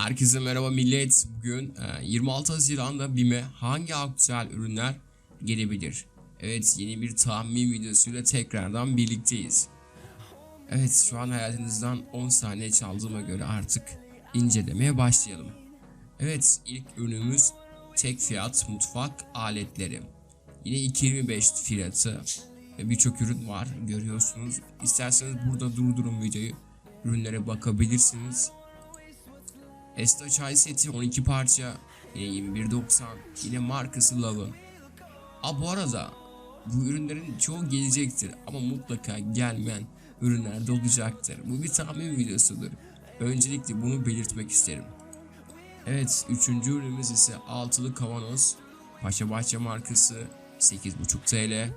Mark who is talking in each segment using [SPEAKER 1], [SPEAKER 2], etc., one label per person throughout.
[SPEAKER 1] Herkese merhaba millet. Bugün e, 26 Haziran'da BİM'e hangi aktüel ürünler gelebilir? Evet yeni bir tahmin videosuyla tekrardan birlikteyiz. Evet şu an hayatınızdan 10 saniye çaldığıma göre artık incelemeye başlayalım. Evet ilk ürünümüz tek fiyat mutfak aletleri. Yine 2.25 fiyatı birçok ürün var görüyorsunuz. İsterseniz burada durdurun videoyu. Ürünlere bakabilirsiniz. Esta çay seti 12 parça yine 21.90 yine markası Love'ın. Aa bu arada bu ürünlerin çoğu gelecektir ama mutlaka gelmeyen ürünler de olacaktır. Bu bir tahmin videosudur. Öncelikle bunu belirtmek isterim. Evet üçüncü ürünümüz ise altılı kavanoz Paşa Bahçe markası 8.5 TL.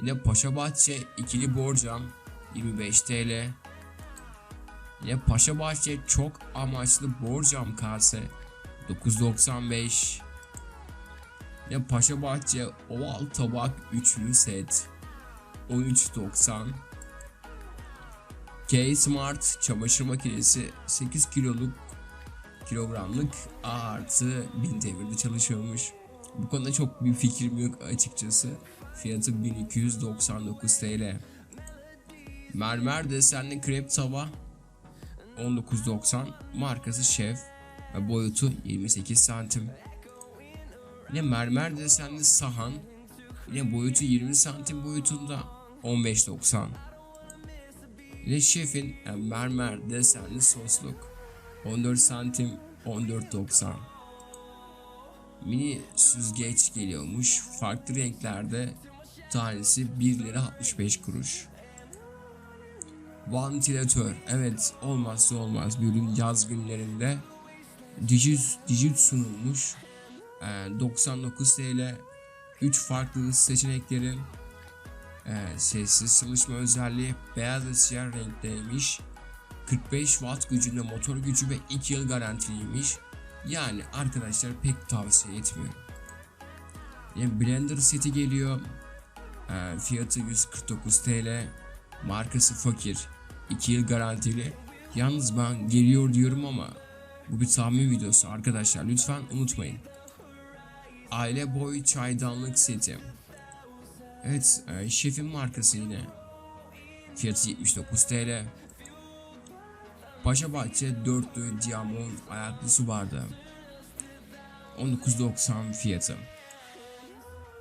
[SPEAKER 1] Yine Paşa Bahçe ikili borcam 25 TL. Yine Paşa Bahçe çok amaçlı borcam kase 9.95 Yine Paşa Bahçe oval tabak üçlü set 13.90 K Smart çamaşır makinesi 8 kiloluk kilogramlık A artı 1000 devirde çalışıyormuş. Bu konuda çok bir fikrim yok açıkçası. Fiyatı 1299 TL. Mermer desenli krep tava 19.90 markası Şef boyutu 28 santim. Yine mermer desenli sahan yine boyutu 20 santim boyutunda 15.90. Yine Şef'in yani mermer desenli sosluk 14 santim 14.90. Mini süzgeç geliyormuş farklı renklerde tanesi 1 lira 65 kuruş. Vantilatör. Evet olmazsa olmaz bir ürün yaz günlerinde. Digit, digit sunulmuş. Ee, 99 TL. 3 farklı seçenekleri. Ee, sessiz çalışma özelliği. Beyaz ve siyah renkteymiş. 45 watt gücünde motor gücü ve 2 yıl garantiliymiş. Yani arkadaşlar pek tavsiye etmiyorum. Yani blender seti geliyor. Ee, fiyatı 149 TL. Markası Fakir. 2 yıl garantili. Yalnız ben geliyor diyorum ama bu bir tahmin videosu arkadaşlar lütfen unutmayın. Aile boy çaydanlık seti. Evet e, şefin markası yine. Fiyatı 79 TL. Paşa Bahçe dörtlü diamond ayaklı su bardağı. 19.90 fiyatı.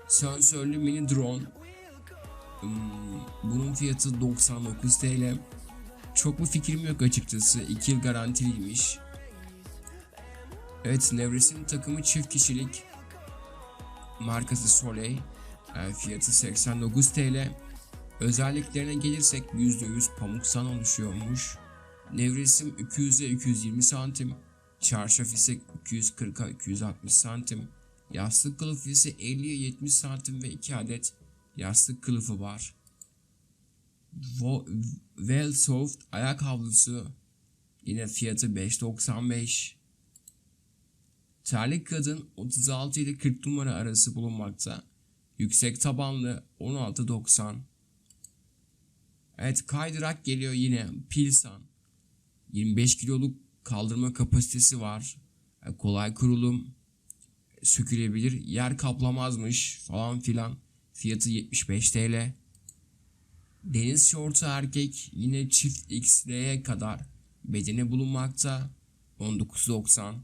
[SPEAKER 1] Sensörlü mini drone. Hmm, bunun fiyatı 99 TL. Çok bir fikrim yok açıkçası. 2 yıl garantiliymiş. Evet Nevres'in takımı çift kişilik. Markası Soleil. E, fiyatı 89 TL. Özelliklerine gelirsek %100 pamuksan oluşuyormuş. Nevresim 200'e 220 santim. Çarşaf ise 240'a 260 santim. Yastık kılıfı ise 50'ye 70 santim ve 2 adet yastık kılıfı var. Well Soft ayak havlusu yine fiyatı 5.95. Terlik kadın 36 ile 40 numara arası bulunmakta. Yüksek tabanlı 16.90. Evet kaydırak geliyor yine Pilsan. 25 kiloluk kaldırma kapasitesi var. E, kolay kurulum. Sökülebilir. Yer kaplamazmış falan filan. Fiyatı 75 TL. Deniz şortu erkek yine çift XL'ye kadar bedeni bulunmakta 19.90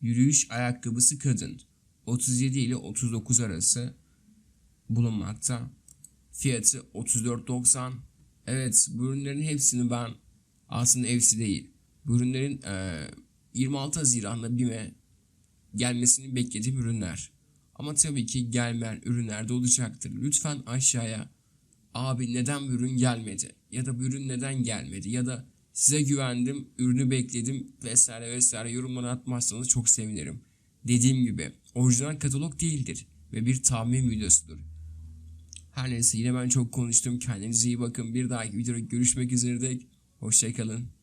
[SPEAKER 1] Yürüyüş ayakkabısı kadın 37 ile 39 arası bulunmakta. Fiyatı 34.90 Evet bu ürünlerin hepsini ben aslında hepsi değil. Bu ürünlerin e, 26 Haziran'da BİM'e gelmesini beklediğim ürünler. Ama tabii ki gelmeyen ürünler de olacaktır. Lütfen aşağıya abi neden ürün gelmedi ya da ürün neden gelmedi ya da size güvendim ürünü bekledim vesaire vesaire yorumlara atmazsanız çok sevinirim. Dediğim gibi orijinal katalog değildir ve bir tahmin videosudur. Her neyse yine ben çok konuştum kendinize iyi bakın bir dahaki videoda görüşmek üzere hoşçakalın.